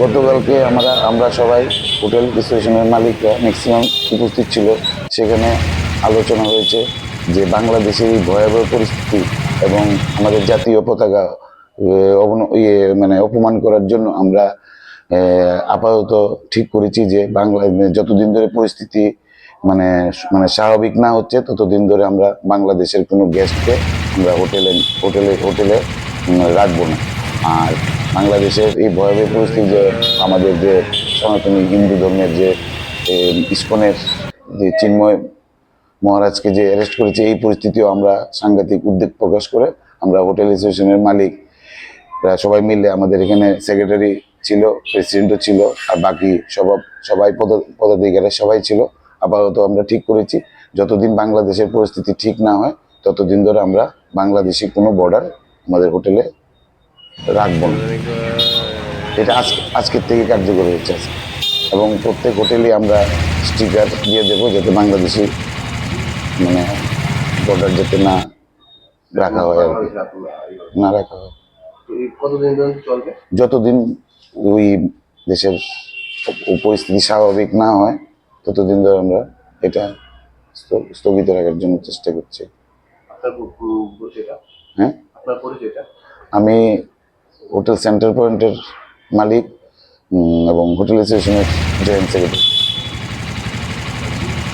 গতকালকে আমরা আমরা সবাই হোটেল রিসোর্টেশনের মালিকরা ম্যাক্সিমাম উপস্থিত ছিল। সেখানে আলোচনা হয়েছে যে বাংলাদেশের এই ভয়াবহ পরিস্থিতি এবং আমাদের জাতীয় পতাকা অবন- ইয়ে মানে অপমান করার জন্য আমরা আপাতত ঠিক করেছি যে বাংলা, যতদিন ধরে পরিস্থিতি মানে মানে স্বাভাবিক না হচ্ছে, ততদিন ধরে আমরা বাংলাদেশের কোনো গেস্টকে আমরা হোটেলে হোটেলে হোটেলে রাখব না। আর বাংলাদেশের এই ভয়াবহ পরিস্থিতি যে আমাদের যে সনাতনী হিন্দু ধর্মের যে ইস্কনের যে চিন্ময় মহারাজকে যে অ্যারেস্ট করেছে, এই পরিস্থিতিও আমরা সাংঘাতিক উদ্বেগ প্রকাশ করে আমরা হোটেল অ্যাসোসিয়েশনের মালিক। সবাই মিলে আমাদের এখানে সেক্রেটারি ছিল প্রেসিডেন্টও ছিল, আর বাকি সব, সবাই পদ- পদাধিকারী সবাই ছিল। আপাতত আমরা ঠিক করেছি। যতদিন বাংলাদেশের পরিস্থিতি ঠিক না হয়, ততদিন ধরে আমরা বাংলাদেশি কোনো বর্ডার আমাদের হোটেলে রাখব না। এটা আজকে আজকের থেকে কার্যকর হচ্ছে এবং প্রত্যেক হোটেলে আমরা স্টিকার দিয়ে দেবো যাতে বাংলাদেশি মানে বর্ডার যাতে না রাখা হয় আর কি। না রাখা হয়। যতদিন ওই দেশের পরিস্থিতি স্বাভাবিক না হয় ততদিন ধরে আমরা এটা স্থগিত রাখার জন্য চেষ্টা করছি। হ্যাঁ? আমি হোটেল সেন্টার পয়েন্টের মালিক এবং হোটেল অ্যাসোসিয়েশনের জয়েন্ট সেক্রেটারি